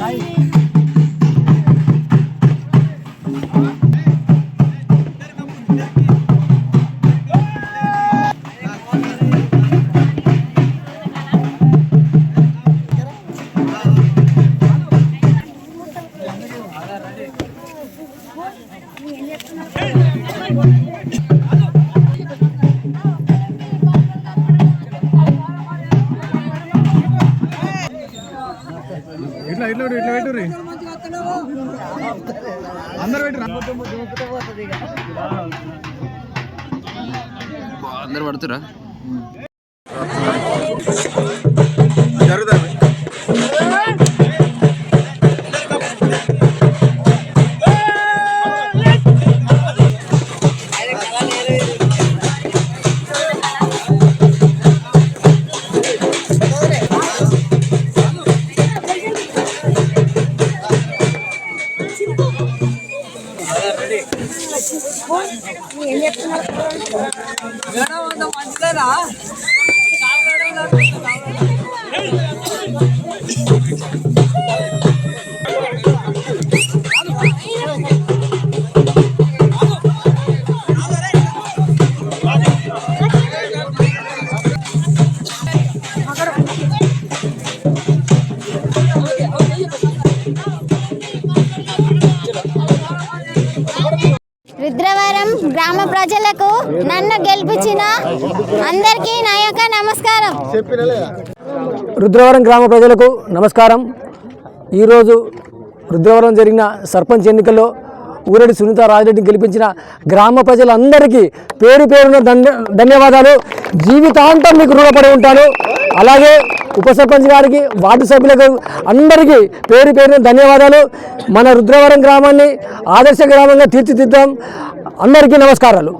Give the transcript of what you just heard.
Hey! ఇట్లా ఇట్లా ఇట్లా పెట్టుర్రి అందరు పెట్టురా అందరు పడుతురా? రుద్రవరం గ్రామ ప్రజలకు నన్ను గెలిపించిన అందరికీ నా యొక్క నమస్కారం. రుద్రవరం గ్రామ ప్రజలకు నమస్కారం. ఈరోజు రుద్రవరం జరిగిన సర్పంచ్ ఎన్నికల్లో ఊరడి సునీత రాజరెడ్డిని గెలిపించిన గ్రామ ప్రజలందరికీ పేరు పేరున ధన్య ధన్యవాదాలు. జీవితాంతం మీకు రుణపడి ఉంటాను. అలాగే ఉప సర్పంచ్ గారికి వార్డు సభ్యులకు అందరికీ పేరు పేరున ధన్యవాదాలు. మన రుద్రవరం గ్రామాన్ని ఆదర్శ గ్రామంగా తీర్చిదిద్దాం. అందరికీ నమస్కారాలు.